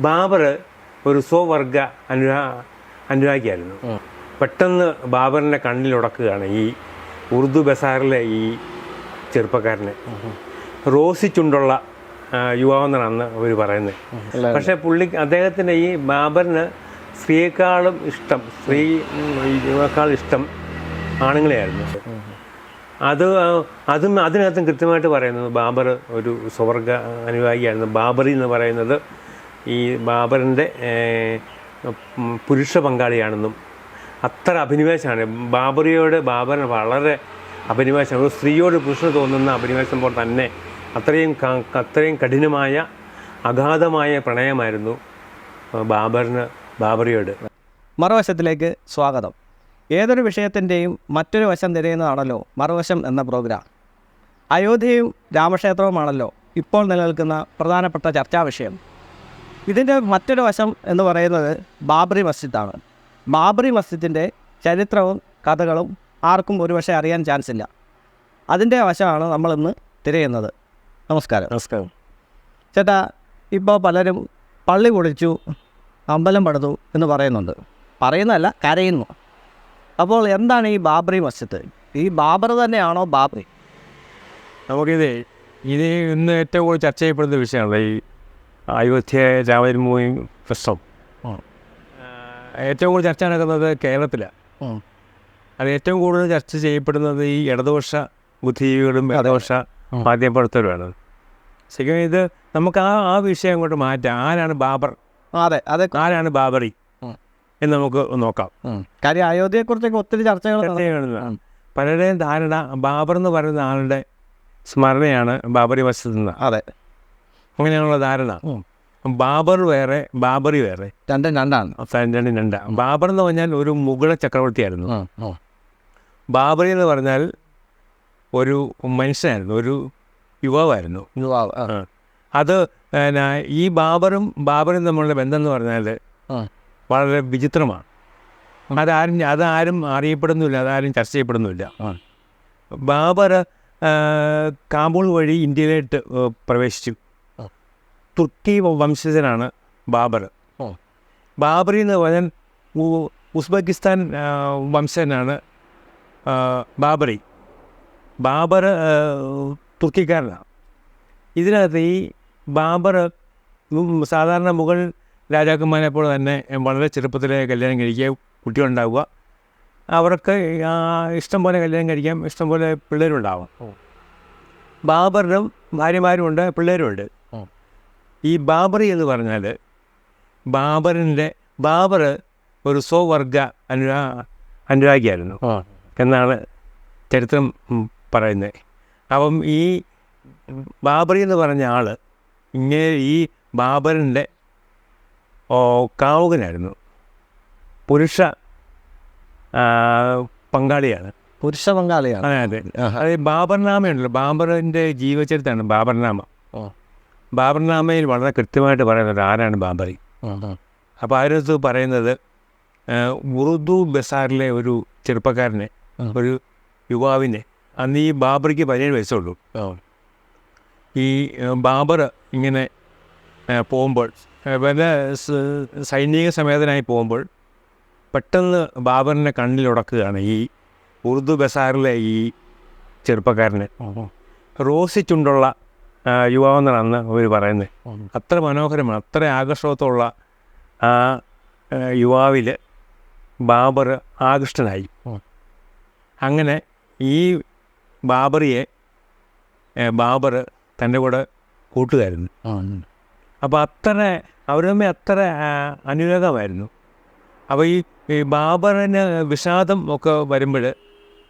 ബാബർ ഒരു സ്വവർഗ അനുരാ അനുരാഗിയായിരുന്നു. പെട്ടെന്ന് ബാബറിന്റെ കണ്ണിലുടക്കുകയാണ് ഈ ഉറുദു ബസാറിലെ ഈ ചെറുപ്പക്കാരനെ. റോസിച്ചുണ്ടുള്ള യുവാവെന്നാണ് അന്ന് അവർ പറയുന്നത്. പക്ഷേ പുള്ളി അദ്ദേഹത്തിന്റെ ഈ ബാബറിന് സ്ത്രീയെക്കാളും ഇഷ്ടം സ്ത്രീ യുവാക്കാൾ ഇഷ്ടം ആണുങ്ങളെയായിരുന്നു. അത് അതും അതിനകത്തും കൃത്യമായിട്ട് പറയുന്നത് ബാബർ ഒരു സ്വർഗ അനുയായിയായിരുന്നു ബാബറി എന്ന് പറയുന്നത് ഈ ബാബറിന്റെ പുരുഷ പങ്കാളിയാണെന്നും അത്ര അഭിനിവേശമാണ്. ബാബറിയോട് ബാബറിന് വളരെ അഭിനിവേശമാണ് ഒരു സ്ത്രീയോട് പുരുഷന് തോന്നുന്ന അഭിനിവേശം പോലെ തന്നെ അത്രയും അത്രയും കഠിനമായ അഗാധമായ പ്രണയമായിരുന്നു ബാബറിന് ബാബറിയോട്. മറുവശത്തിലേക്ക് സ്വാഗതം. ഏതൊരു വിഷയത്തിന്റെയും മറ്റൊരു വശം തിരയുന്നതാണല്ലോ മറുവശം എന്ന പ്രോഗ്രാം. അയോധ്യയും രാമക്ഷേത്രവുമാണല്ലോ ഇപ്പോൾ നിലനിൽക്കുന്ന പ്രധാനപ്പെട്ട ചർച്ചാ വിഷയം. ഇതിന്റെ മറ്റൊരു വശം എന്ന് പറയുന്നത് ബാബറി മസ്ജിദാണ്. ബാബറി മസ്ജിദിന്റെ ചരിത്രവും കഥകളും ആർക്കും ഒരുപക്ഷെ അറിയാൻ ചാൻസ് ഇല്ല. അതിന്റെ വശമാണ് നമ്മളിന്ന് തിരയുന്നത്. നമസ്കാരം. നമസ്കാരം. ചേട്ടാ ഇപ്പോൾ പലരും പള്ളി പൊളിച്ചു അമ്പലം പടുത്തു എന്ന് പറയുന്നുണ്ട്. പറയുന്നതല്ല കരയുന്നു. അപ്പോൾ എന്താണ് ഈ ബാബറി മസ്ജിദ്? ഈ ബാബർ തന്നെയാണോ ബാബറി? നമുക്കിത് ഇത് ഇന്ന് ഏറ്റവും കൂടുതൽ ചർച്ച ചെയ്യപ്പെടുന്ന വിഷയമാണ് ഈ അയോധ്യ രാമജന്മഭൂമി പ്രശ്നം. ഏറ്റവും കൂടുതൽ ചർച്ച നടക്കുന്നത് കേരളത്തിലാണ് അത് ഏറ്റവും കൂടുതൽ ചർച്ച ചെയ്യപ്പെടുന്നത് ഈ ഇടതുപക്ഷ ബുദ്ധിജീവികളും ഇടതുപക്ഷ മാധ്യമപ്രവർത്തകരുമാണ്. ശരിക്കും ഇത് നമുക്ക് ആ ആ വിഷയം അങ്ങോട്ട് മാറ്റാം. ആരാണ് ബാബർ? അതെ അതെ. ആരാണ് ബാബറി? എന്ന് നമുക്ക് നോക്കാം. കാര്യം അയോധ്യയെക്കുറിച്ചൊക്കെ ഒത്തിരി ചർച്ചകൾ. പലരുടെയും ധാരണ ബാബർ എന്ന് പറയുന്ന ആളുടെ സ്മരണയാണ് ബാബറി മസ്ജിദ് നിന്ന്. അതെ. അങ്ങനെയാണുള്ള ധാരണ. ബാബർ വേറെ ബാബറി വേറെ. രണ്ടും രണ്ടാണ്. രണ്ടും രണ്ടാ. ബാബർ എന്ന് പറഞ്ഞാൽ ഒരു മുഗള ചക്രവർത്തിയായിരുന്നു. ബാബറി എന്ന് പറഞ്ഞാൽ ഒരു മനുഷ്യനായിരുന്നു ഒരു യുവാവായിരുന്നു. യുവാവ്. അത് ഈ ബാബറും ബാബറും തമ്മിലുള്ള ബന്ധം എന്ന് പറഞ്ഞാൽ വളരെ വിചിത്രമാണ്. അതാരും അതാരും അറിയപ്പെടുന്നില്ല അതാരും ചർച്ച ചെയ്യപ്പെടുന്നില്ല ബാബർ കാബൂൾ വഴി ഇന്ത്യയിലേക്ക് പ്രവേശിച്ചു. തുർക്കി വംശജനാണ് ബാബർ. ഓ. ബാബറി എന്ന് പറഞ്ഞാൽ ഉസ്ബെക്കിസ്ഥാൻ വംശജനാണ് ബാബറി. ബാബർ തുർക്കിക്കാരനാണ്. ഇതിനകത്ത് ഈ ബാബർ സാധാരണ മുഗൾ രാജാക്കന്മാരെ പോലെ തന്നെ വളരെ ചെറുപ്പത്തിലെ കല്യാണം കഴിക്കുക കുട്ടികളുണ്ടാവുക. അവർക്ക് ഇഷ്ടം പോലെ കല്യാണം കഴിക്കാം ഇഷ്ടം പോലെ പിള്ളേരുണ്ടാവാം. ബാബറിനും ഭാര്യമാരുമുണ്ട് പിള്ളേരുമുണ്ട്. ഉം. ഈ ബാബറി എന്ന് പറഞ്ഞാൽ ബാബറിന്റെ ബാബർ ഒരു സ്വവർഗ അനുരാ അനുരാഗിയായിരുന്നു. എന്നാണ് ചരിത്രം പറയുന്നത് അപ്പം ഈ ബാബറി എന്ന് പറഞ്ഞ ആൾ ഇങ്ങനെ ഈ ബാബറിന്റെ ഓ, കാമുകനായിരുന്നു പുരുഷ പങ്കാളിയാണ്. പുരുഷ പങ്കാളിയാണ്. അതെ അതെ. അതെ ബാബർനാമയുണ്ടല്ലോ. ബാബറിന്റെ ജീവചരിത്രമാണ് ബാബർനാമ. ബാബർനാമയിൽ വളരെ കൃത്യമായിട്ട് പറയുന്നത് ആരാണ് ബാബറി. അപ്പോൾ അതിനകത്ത് പറയുന്നത് ഉറുദു ബസാറിലെ ഒരു ചെറുപ്പക്കാരനെ ഒരു യുവാവിനെ അന്ന് ഈ ബാബറിക്ക് പതിനേഴ് വയസ്സുള്ളൂ. ഈ ബാബർ ഇങ്ങനെ പോകുമ്പോൾ വല്ല സൈനിക സമേതനായി പോകുമ്പോൾ പെട്ടെന്ന് ബാബറിന്റെ കണ്ണിലുടക്കുകയാണ് ഈ ഉറുദു ബസാറിലെ ഈ ചെറുപ്പക്കാരനെ. റോസി ചുണ്ടുള്ള യുവാവെന്നാണ് അന്ന് അവർ പറയുന്നത്. അത്ര മനോഹരമാണ് അത്ര ആകർഷകത്തുള്ള ആ യുവാവിൽ ബാബർ ആകൃഷ്ടനായി അങ്ങനെ ഈ ബാബറിയെ ബാബർ തന്റെ കൂടെ കൂട്ടുകാരുന്നു. അപ്പോൾ അത്ര അവർ തമ്മിൽ അത്ര അനുരാഗമായിരുന്നു അപ്പോൾ ഈ ഈ ബാബറിന് വിഷാദം ഒക്കെ വരുമ്പോൾ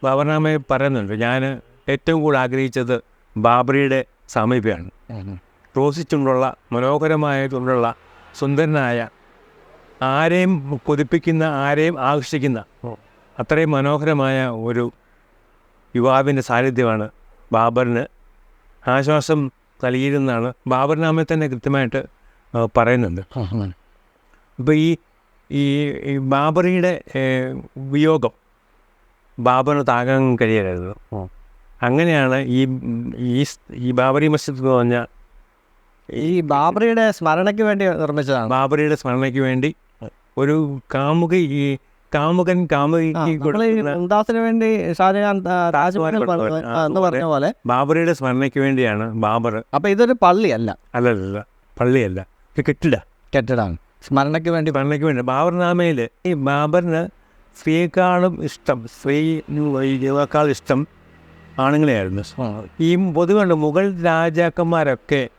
ബാബർനാമയെ പറയുന്നുണ്ട് ഞാൻ ഏറ്റവും കൂടുതൽ ആഗ്രഹിച്ചത് ബാബറിയുടെ സാമീപ്യമാണ്. റോസിച്ചുകൊണ്ടുള്ള റോസിച്ചുണ്ടുള്ള മനോഹരമായ ചുണ്ടുള്ള സുന്ദരനായ ആരെയും കൊതിപ്പിക്കുന്ന ആരെയും ആകർഷിക്കുന്ന അത്രയും മനോഹരമായ ഒരു യുവാവിന്റെ സാന്നിധ്യമാണ് ബാബറിന് ആശ്വാസം നൽകിയിരുന്നാണ് ബാബറിനാമെ തന്നെ കൃത്യമായിട്ട് പറയുന്നുണ്ട്. അപ്പോൾ ഈ ഈ ബാബറിയുടെ വിയോഗം ബാബറിന് താങ്ങാൻ കഴിയലായിരുന്നു ഉം. അങ്ങനെയാണ് ഈ ഈ ബാബറി മസ്ജിദ് എന്ന് പറഞ്ഞ ഈ ബാബറിയുടെ സ്മരണയ്ക്ക് വേണ്ടി നിർമ്മിച്ചതാണ്. ബാബറിയുടെ സ്മരണയ്ക്ക് വേണ്ടി ഒരു കാമുക ഈ കാമുകൻ ഈ വേണ്ടി ഷാജഹാൻ എന്ന് പറഞ്ഞ പോലെ ബാബറിയുടെ സ്മരണയ്ക്ക് വേണ്ടിയാണ് ബാബർ അപ്പൊ ഇതൊരു പള്ളിയല്ല. അല്ലല്ല പള്ളിയല്ല കെട്ടിട. കെട്ടിടാണ്. സ്മരണയ്ക്ക് വേണ്ടി സ്മരണയ്ക്ക് വേണ്ടി. ബാബർനാമയിൽ ഈ ബാബറിന് സ്ത്രീയെക്കാളും ഇഷ്ടം സ്ത്രീ സ്ത്രീയേക്കാൾ ഇഷ്ടം ആണുങ്ങളെയായിരുന്നു. ഈ പൊതുവെ മുഗൾ രാജാക്കന്മാരൊക്കെ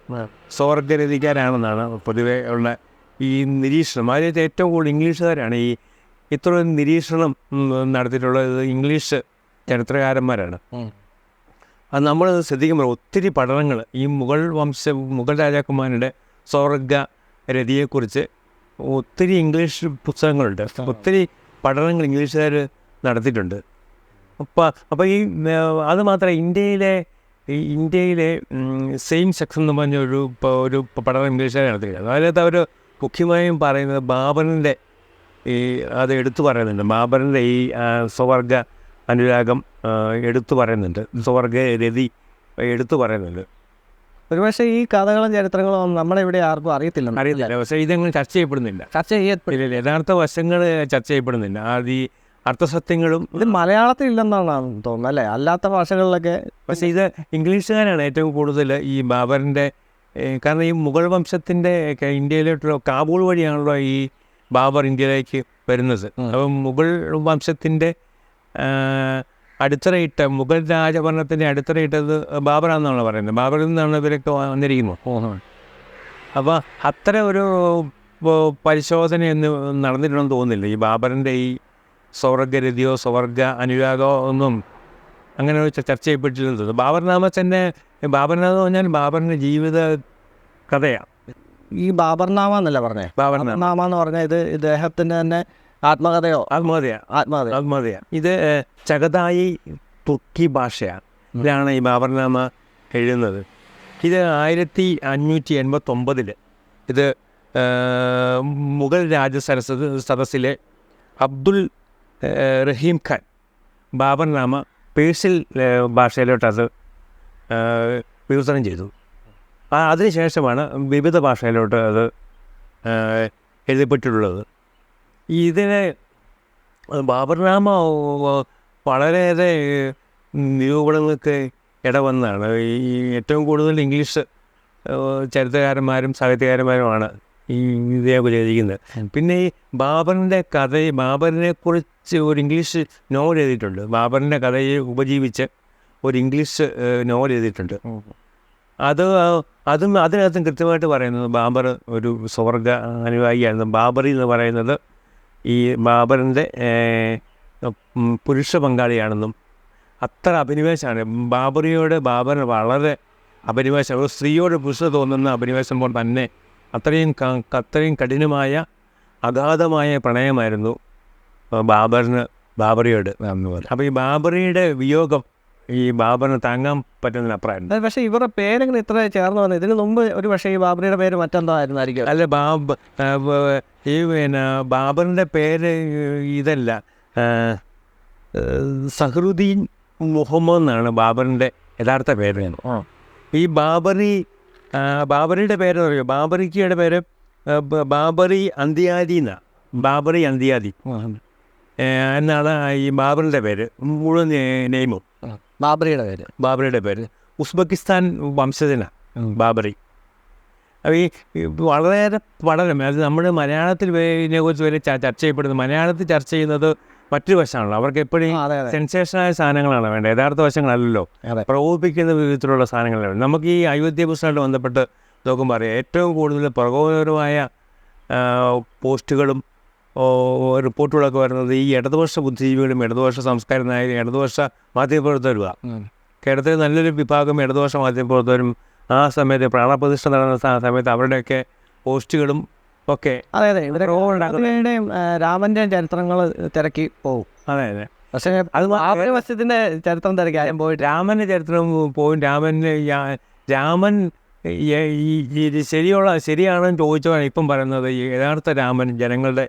സ്വർഗരതിക്കാരാണെന്നാണ് പൊതുവെ ഉള്ള ഈ നിരീക്ഷണം. അതിൽ ഏറ്റവും കൂടുതൽ ഇംഗ്ലീഷുകാരാണ് ഈ ഇത്ര നിരീക്ഷണം നടത്തിയിട്ടുള്ളത് ഇംഗ്ലീഷ് ചരിത്രകാരന്മാരാണ്. അത് നമ്മൾ ശ്രദ്ധിക്കുമ്പോൾ ഒത്തിരി പഠനങ്ങൾ ഈ മുഗൾ വംശ മുഗൾ രാജാക്കന്മാരുടെ സ്വർഗ രതിയെക്കുറിച്ച് ഒത്തിരി ഇംഗ്ലീഷ് പുസ്തകങ്ങളുണ്ട്. ഒത്തിരി പഠനങ്ങൾ ഇംഗ്ലീഷുകാർ നടത്തിയിട്ടുണ്ട്. അപ്പം അപ്പോൾ ഈ അത് മാത്രമേ ഇന്ത്യയിലെ ഈ ഇന്ത്യയിലെ സെയിം സെക്സ് എന്ന് പറഞ്ഞ ഒരു പ- ഒരു പഠനം ഇംഗ്ലീഷുകാർ നടത്തിയിട്ടുണ്ട് അതിനകത്ത് അവർ മുഖ്യമായും പറയുന്നത് ബാബറിന്റെ ഈ അത് എടുത്തു പറയുന്നുണ്ട്. ബാബറിന്റെ ഈ സ്വവർഗ അനുരാഗം എടുത്തു പറയുന്നുണ്ട്. സ്വവർഗ രതി എടുത്തു പറയുന്നുണ്ട്. ഒരുപക്ഷെ ഈ കഥകളും ചരിത്രങ്ങളും നമ്മളെ നമ്മുടെ ഇവിടെ ആർക്കും അറിയത്തില്ല. അറിയത്തില്ല. പക്ഷേ ഇതങ്ങനെ ചർച്ച ചെയ്യപ്പെടുന്നില്ല. ചർച്ച ചെയ്യപ്പെടും. ഇല്ല, ഇല്ല, യഥാർത്ഥ വശങ്ങൾ ചർച്ച ചെയ്യപ്പെടുന്നില്ല. അത് ഈ അർത്ഥസത്യങ്ങളും ഇത് മലയാളത്തിൽ ഇല്ലെന്നാണ് തോന്നുന്നത് അല്ലേ? അല്ലാത്ത ഭാഷകളിലൊക്കെ പക്ഷേ ഇത് ഇംഗ്ലീഷുകാരാണ് ഏറ്റവും കൂടുതൽ ഈ ബാബറിന്റെ കാരണം ഈ മുഗൾ വംശത്തിന്റെ ഇന്ത്യയിലോട്ടുള്ള കാബൂൾ വഴിയാണല്ലോ ഈ ബാബർ ഇന്ത്യയിലേക്ക് വരുന്നത്. അപ്പം മുഗൾ വംശത്തിന്റെ അടിത്തറയിട്ട മുഗൾ രാജഭരണത്തിന്റെ അടിത്തറയിട്ടത് ബാബറാണെന്നാണ് പറയുന്നത്. ബാബറിൽ നിന്നാണ് ഇവരൊക്കെ വന്നിരിക്കുന്നത്. അപ്പോൾ അത്ര ഒരു പരിശോധനയൊന്നും നടന്നിട്ടുണ്ടെന്ന് തോന്നുന്നില്ല. ഈ ബാബറിന്റെ ഈ സ്വർഗരതിയോ സ്വർഗ അനുരാഗോ ഒന്നും അങ്ങനെ ചർച്ച ചെയ്യപ്പെട്ടില്ലെന്ന് തോന്നുന്നു ബാബർനാമ തന്നെ ബാബർനാമ പറഞ്ഞാൽ ബാബറിന്റെ ജീവിത കഥയാണ് ഈ ബാബർനാമ എന്നല്ല പറഞ്ഞേ? ബാബർനാമ. എന്ന് പറഞ്ഞാൽ ഇത് ഇദ്ദേഹത്തിന്റെ തന്നെ ആത്മകഥയോ? ആത്മകഥയാണ് ആത്മകഥ ആത്മകഥയാണ് ഇത് ചകതായി തുക്കി തുർക്കി ഭാഷയാണ് ഇതിലാണ് ഈ ബാബർനാമ എഴുതുന്നത്. ഇത് ആയിരത്തി അഞ്ഞൂറ്റി എൺപത്തൊമ്പതിൽ ഇത് മുഗൾ രാജ സരസ് സദസ്സിലെ അബ്ദുൽ റഹീം ഖാൻ. ബാബർനാമ നാമ പേഴ്സിൽ ഭാഷയിലോട്ട് അത് വിവർത്തനം ചെയ്തു. അതിനുശേഷമാണ് വിവിധ ഭാഷയിലോട്ട് അത് എഴുതപ്പെട്ടിട്ടുള്ളത്. ഇതിനെ ബാബർനാമ വളരെയേറെ നിരൂപണങ്ങൾക്ക് ഇടവന്നാണ് ഈ ഏറ്റവും കൂടുതൽ ഇംഗ്ലീഷ് ചരിത്രകാരന്മാരും സാഹിത്യകാരന്മാരുമാണ് ഈ ഇതേപോലെ എഴുതിക്കുന്നത് പിന്നെ ഈ ബാബറിന്റെ കഥ ബാബറിനെ കുറിച്ച് ഒരു ഇംഗ്ലീഷ് നോവൽ എഴുതിയിട്ടുണ്ട്. ബാബറിന്റെ കഥയെ ഉപജീവിച്ച് ഒരു ഇംഗ്ലീഷ് നോവൽ എഴുതിയിട്ടുണ്ട്. അത് അതും അതിനകത്തും കൃത്യമായിട്ട് പറയുന്നത് ബാബർ ഒരു സ്വർഗ അനുയായിയായിരുന്നു ബാബറി എന്ന് പറയുന്നത് ഈ ബാബറിന്റെ പുരുഷ പങ്കാളിയാണെന്നും അത്ര അഭിനിവേശമാണ്. ബാബറിയോട് ബാബറിന് വളരെ അഭിനിവേശം ഒരു സ്ത്രീയോട് പുരുഷ തോന്നുന്ന അഭിനിവേശം പോലെ തന്നെ അത്രയും അത്രയും കഠിനമായ അഗാധമായ പ്രണയമായിരുന്നു ബാബറിന് ബാബറിയോട്. അപ്പോൾ ഈ ബാബറിയുടെ വിയോഗം ഈ ബാബറിന് താങ്ങാൻ പറ്റുന്നതിനപ്പുറമായിരുന്നു അത് പക്ഷേ ഇവരുടെ പേരങ്ങൾ ഇത്ര ചേർന്ന് വന്നത് ഇതിന് മുമ്പ് ഒരു പക്ഷേ ഈ ബാബറിയുടെ പേര് മറ്റെന്തായിരുന്നായിരിക്കും? ആയിരുന്നായിരിക്കും അല്ല ബാബ് ഈ പിന്നെ ബാബറിന്റെ പേര് ഇതല്ല. സഹറുദ്ദീൻ മുഹമ്മദ് എന്നാണ് ബാബറിന്റെ യഥാർത്ഥ പേര്. ഈ ബാബറി ബാബറിയുടെ പേര് പറയും ബാബറിക്കയുടെ പേര് ബാബറി അന്ത്യാദി എന്നാണ് ബാബറി അന്ത്യാദി. എന്നാണ് ഈ ബാബറിന്റെ പേര്. മുഴുവൻ നെയിമും. ബാബറിയുടെ പേര്. ബാബറിയുടെ പേര്. ഉസ്ബെക്കിസ്ഥാൻ വംശജനാണ് ബാബറി. അപ്പോൾ ഈ വളരെയേറെ പഠനം. അത് നമ്മുടെ മലയാളത്തിൽ ഇതിനെക്കുറിച്ച് വരെ ചർച്ച ചെയ്യപ്പെടുന്നത് മലയാളത്തിൽ ചർച്ച ചെയ്യുന്നത് മറ്റൊരു വശമാണല്ലോ. അവർക്ക് എപ്പോഴും സെൻസേഷനായ സാധനങ്ങളാണ് വേണ്ടത്. യഥാർത്ഥ വശങ്ങളല്ലല്ലോ. പ്രകോപിക്കുന്ന പ്രകോപിപ്പിക്കുന്ന വിധത്തിലുള്ള സാധനങ്ങളാണ് നമുക്ക് ഈ അയോധ്യ പുസ്തകമായിട്ട് ബന്ധപ്പെട്ട് നോക്കുമ്പോൾ അറിയാം. ഏറ്റവും കൂടുതൽ പ്രകോപനപരമായ പോസ്റ്റുകളും റിപ്പോർട്ടുകളൊക്കെ വരുന്നത് ഈ ഇടതുപക്ഷ ബുദ്ധിജീവികളും ഇടതുപക്ഷ സംസ്കാരം നായകരും ഇടതുപക്ഷ മാധ്യമപ്രവർത്തകരുമാണ് കേരളത്തിലെ കേരളത്തിൽ നല്ലൊരു വിഭാഗം ഇടതുപക്ഷ മാധ്യമപ്രവർത്തകരും ആ സമയത്ത് പ്രാണപ്രതിഷ്ഠ നടന്ന സമയത്ത് അവരുടെയൊക്കെ പോസ്റ്റുകളും ഒക്കെ അതെ അതെ. ഇവരെ രാമന്റെയും രാമന്റെയും ചരിത്രങ്ങൾ തിരക്കി പോകും അതെ അതെ. പക്ഷേ അത് ബാബറി വശത്തിന്റെ ചരിത്രം തിരക്കി. ആരും പോയി രാമന്റെ ചരിത്രം പോയി രാമന് രാമൻ ശരിയുള്ള ശരിയാണെന്ന് ചോദിച്ചതാണ് ഇപ്പം പറയുന്നത്. യഥാർത്ഥ രാമൻ ജനങ്ങളുടെ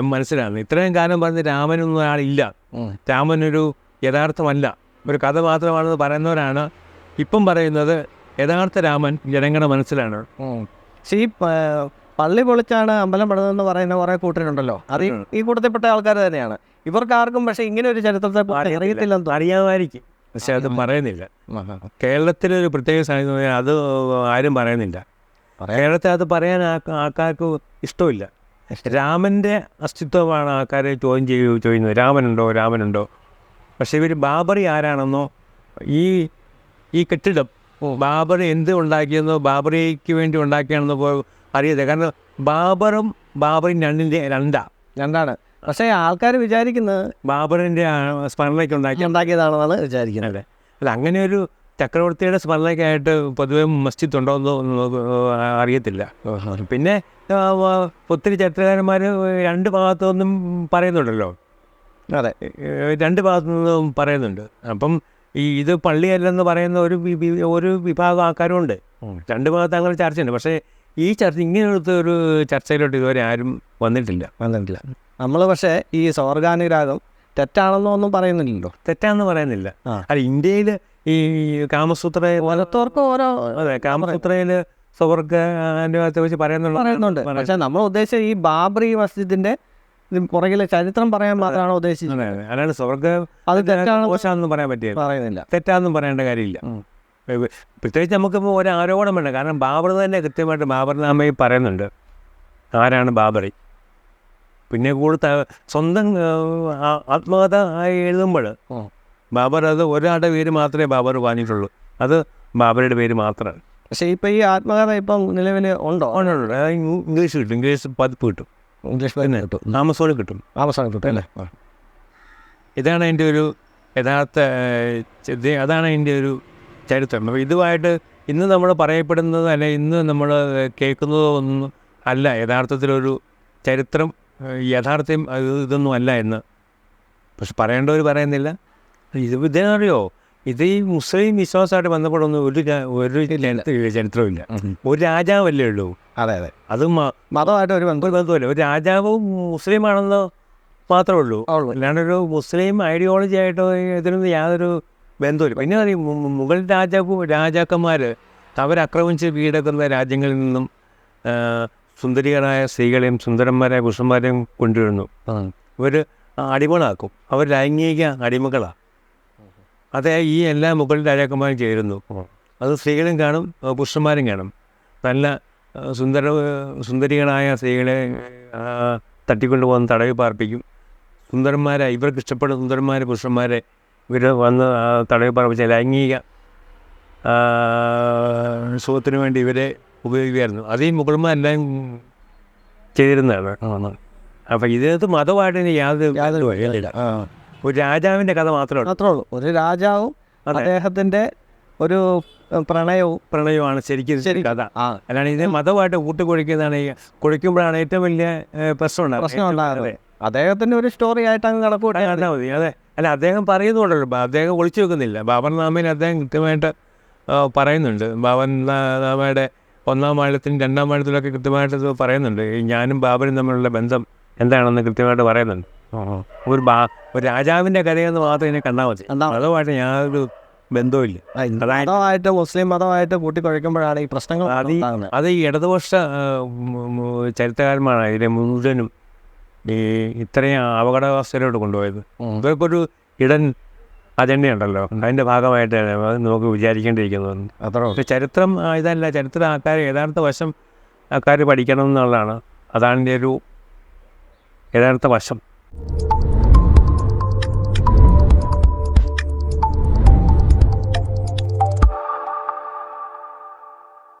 മനസ്സിലാണ്. ഇത്രയും കാലം പറഞ്ഞ് രാമനൊന്നും ആളില്ല രാമൻ രാമനൊരു യഥാർത്ഥമല്ല. ഒരു കഥ മാത്രമാണെന്ന് പറയുന്നവരാണ് ഇപ്പം പറയുന്നത് യഥാർത്ഥ രാമൻ ജനങ്ങളുടെ മനസ്സിലാണ്. പക്ഷേ ഈ പ- പള്ളി പൊളിച്ചാണ് അമ്പലം പണിതെന്ന് പറയുന്ന കുറെ കൂട്ടരുണ്ടല്ലോ. അത് ഈ- കൂട്ടത്തിൽപ്പെട്ട ആൾക്കാർ തന്നെയാണ്. ഇവർക്ക് ആർക്കും പക്ഷെ ഇങ്ങനെ ഒരു ചരിത്രത്തെ അറിയത്തില്ലെന്ന്. അറിയാമായിരിക്കും. പക്ഷെ അത് പറയുന്നില്ല. കേരളത്തിലൊരു പ്രത്യേക സാഹചര്യം അത് ആരും പറയുന്നില്ല. കേരളത്തിൽ അത് പറയാൻ ആൾക്കാർക്ക് ഇഷ്ടമില്ല. രാമന്റെ അസ്തിത്വമാണ് ആൾക്കാരെ ചോദ്യം ചെയ്യുക ചോദിക്കുന്നത്. രാമനുണ്ടോ രാമനുണ്ടോ? പക്ഷേ ഇവർ ബാബറി ആരാണെന്നോ ഈ ഈ കെട്ടിടം ബാബറി എന്ത് ഉണ്ടാക്കിയെന്നോ ബാബറിക്ക് വേണ്ടി ഉണ്ടാക്കിയാണെന്നോ അറിയത്തില്ല. കാരണം ബാബറും ബാബറും രണ്ടിന്റെ രണ്ടാ. രണ്ടാണ്. പക്ഷേ ആൾക്കാർ വിചാരിക്കുന്നത് ബാബറിന്റെ സ്മരണയ്ക്ക് ഉണ്ടാക്കി. ഉണ്ടാക്കിയതാണെന്നാണ് വിചാരിക്കുന്നത്. അല്ല അങ്ങനെ ഒരു ചക്രവർത്തിയുടെ സ്മരണയ്ക്കായിട്ട് പൊതുവെ മസ്ജിദ് ഉണ്ടോ എന്നോ അറിയത്തില്ല. പിന്നെ ഒത്തിരി ചരിത്രകാരന്മാർ രണ്ട് ഭാഗത്തു നിന്നും പറയുന്നുണ്ടല്ലോ. അതെ. രണ്ട് ഭാഗത്തു നിന്നും പറയുന്നുണ്ട്. അപ്പം ഈ ഇത് പള്ളിയല്ലെന്ന് പറയുന്ന ഒരു ഒരു വിഭാഗം ആൾക്കാരുണ്ട് രണ്ട് ഭാഗത്ത് അങ്ങനെ ചർച്ചയുണ്ട്. പക്ഷേ ഈ ചർച്ച ഇങ്ങനത്തെ ഒരു ചർച്ചയിലോട്ട് ഇതുവരെ ആരും വന്നിട്ടില്ല. വന്നിട്ടില്ല. നമ്മൾ പക്ഷേ ഈ സ്വർഗാനുരാഗം തെറ്റാണെന്നോ ഒന്നും പറയുന്നില്ലല്ലോ. തെറ്റാണെന്ന് പറയുന്നില്ല. അല്ല ഇന്ത്യയിൽ ഈ കാമസൂത്ര ഓരോരുത്തർക്കും ഓരോ അതെ കാമസൂത്രയിൽ സ്വർഗ അനുഭവത്തെ വെച്ച് പറയുന്നുണ്ട്. പറയുന്നുണ്ട് പക്ഷെ നമ്മൾ ഉദ്ദേശിച്ച ഈ ബാബറി മസ്ജിദിന്റെ പുറകിലെ ചരിത്രം പറയാൻ മാത്രമാണ് ഉദ്ദേശിച്ചത്. അല്ലാണ്ട് സ്വർഗ അത് തെറ്റാണ് പറയാൻ പറ്റില്ല. പറയുന്നില്ല. തെറ്റാന്നും പറയേണ്ട കാര്യമില്ല. പ്രത്യേകിച്ച് നമുക്കിപ്പോൾ ഒരു ആരോപണം വേണ്ട കാരണം ബാബർ തന്നെ കൃത്യമായിട്ട് ബാബർ നാമയിൽ പറയുന്നുണ്ട്. ആരാണ് ബാബറി പിന്നെ കൂടുതൽ സ്വന്തം ആത്മകഥ ആയി എഴുതുമ്പോൾ. ബാബർ അത് ഒരാളുടെ പേര് മാത്രമേ ബാബർ വാങ്ങിയിട്ടുള്ളൂ. അത് ബാബറിയുടെ പേര് മാത്രമാണ്. പക്ഷെ ഇപ്പോൾ ഈ ആത്മകഥ ഇപ്പം നിലവിൽ ഉണ്ടോ? ഇംഗ്ലീഷ് കിട്ടും. ഇംഗ്ലീഷ് പതിപ്പ് കിട്ടും. ഇംഗ്ലീഷ് പതിനെ കിട്ടും. ആമസോണിൽ കിട്ടും. ആമസോണിൽ കിട്ടും അല്ലേ? ഇതാണ് അതിന്റെ ഒരു യഥാർത്ഥ അതാണ് അതിന്റെ ഒരു ചരിത്രം അപ്പോൾ ഇതുമായിട്ട് ഇന്ന് നമ്മൾ പറയപ്പെടുന്നത് അല്ലെ ഇന്ന് നമ്മൾ കേൾക്കുന്നതോ ഒന്നും അല്ല. യഥാർത്ഥത്തിലൊരു ചരിത്രം യഥാർത്ഥം ഇതൊന്നും അല്ല എന്ന്. പക്ഷെ പറയേണ്ടവർ പറയുന്നില്ല. ഇത് ഇതെന്നറിയോ ഇത് ഈ മുസ്ലിം വിശ്വാസമായിട്ട് ബന്ധപ്പെടുന്ന ഒരു ഒരു ചരിത്ര- ചരിത്രമില്ല ഒരു രാജാവല്ലേ ഉള്ളൂ. അതെ അതെ. അത് മതമായിട്ട് ഒരു ബന്ധം. ഒരു ബന്ധമില്ല ഒരു രാജാവും മുസ്ലിമാണെന്ന് മാത്രമേ ഉള്ളൂ. അല്ലാണ്ടൊരു ഒരു മുസ്ലിം ഐഡിയോളജി ആയിട്ടോ ഇതിനൊന്നും യാതൊരു ബന്ധമില്ല. പിന്നെ മുഗൾ രാജാവ് രാജാക്കന്മാർ അവരാക്രമിച്ച് കീഴടക്കുന്ന രാജ്യങ്ങളിൽ നിന്നും സുന്ദരികളായ സ്ത്രീകളെയും സുന്ദരന്മാരായ പുരുഷന്മാരെയും കൊണ്ടുവരുന്നു. ഇവർ അടിമകളാക്കും. അവർ ലൈംഗിക അടിമകളാണ് അതേ ഈ എല്ലാ മുഗൾ രാജാക്കന്മാരും ചേരുന്നു. അത് സ്ത്രീകളും കാണും പുരുഷന്മാരും കാണും. നല്ല സുന്ദര സുന്ദരികളായ സ്ത്രീകളെ തട്ടിക്കൊണ്ടുപോകുന്ന തട്ടിക്കൊണ്ട് പോകുന്ന തടവി പാർപ്പിക്കും. സുന്ദരന്മാരെ ഇവർക്ക് ഇഷ്ടപ്പെടുന്ന സുന്ദരന്മാരെ പുരുഷന്മാരെ ഇവർ വന്ന് തടവി പാർപ്പിച്ച ലൈംഗിക സുഖത്തിന് വേണ്ടി ഇവരെ ഉപയോഗിക്കുമായിരുന്നു അത് ഈ മുഗൾമാരെല്ലാം ചെയ്തിരുന്നതാണ്. അപ്പം ഇതിനകത്ത് മതമായിട്ട് യാതൊരു യാതൊരു വഴിയല്ല. ഒരു രാജാവിന്റെ കഥ മാത്രമേ മാത്രമേ ഉള്ളൂ. ഒരു രാജാവും അദ്ദേഹത്തിന്റെ അദ്ദേഹത്തിന്റെ ഒരു പ്രണയവും പ്രണയമാണ് ശരിക്കും ശരി. കഥ. ആ. അല്ലാണ്ട് ഇതിനെ മതമായിട്ട് കൂട്ടിക്കൊഴിക്കുന്നതാണ് ഈ കുഴിക്കുമ്പോഴാണ് ഏറ്റവും വലിയ പ്രശ്നം ഉണ്ടാകുന്നത്. അദ്ദേഹത്തിന്റെ ഒരു സ്റ്റോറി ആയിട്ട് അങ്ങ് അത് മതി. അതെ. അല്ല അദ്ദേഹം പറയുന്നുണ്ടല്ലോ അദ്ദേഹം ഒളിച്ചു വെക്കുന്നില്ല. ബാബർ നാമയിൽ അദ്ദേഹം കൃത്യമായിട്ട് പറയുന്നുണ്ട്. ബാബർ നാമയുടെ ഒന്നാം വാഴത്തിനും രണ്ടാം വാഴത്തിലൊക്കെ കൃത്യമായിട്ട് പറയുന്നുണ്ട്. ഈ ഞാനും ബാബറും തമ്മിലുള്ള ബന്ധം എന്താണെന്ന് കൃത്യമായിട്ട് പറയുന്നുണ്ട്. ഒരു ബാ ഒരു രാജാവിന്റെ കഥയെന്ന് മാത്രം ഇതിനെ കണ്ടാൽ മതി. അതുമായിട്ട് യാതൊരു ബന്ധവുമില്ല. അതായത് മതമായിട്ട് മുസ്ലിം മതമായിട്ട് കൂട്ടിക്കുഴക്കുമ്പോഴാണ് ഈ പ്രശ്നങ്ങൾ അത് ഈ- അത് ഈ ഇടതുപക്ഷ ചരിത്രകാരന്മാരാണ് ഇതിനെ മുഴുവനും ഈ ഇത്രയും അപകടാവസ്ഥയിലോട്ട് കൊണ്ടുപോയത്. ഇവർക്കൊരു ഇടൻ അജണ്ടയുണ്ടല്ലോ. അതിന്റെ ഭാഗമായിട്ട് അത് നമുക്ക് വിചാരിക്കേണ്ടിയിരിക്കുന്നത്. അത്ര പക്ഷെ ചരിത്രം ഇതല്ല. ചരിത്രം ആൾക്കാർ യഥാർത്ഥ വശം ആൾക്കാർ പഠിക്കണം എന്നുള്ളതാണ്. അതാണ് എന്റെ ഒരു യഥാർത്ഥ വശം.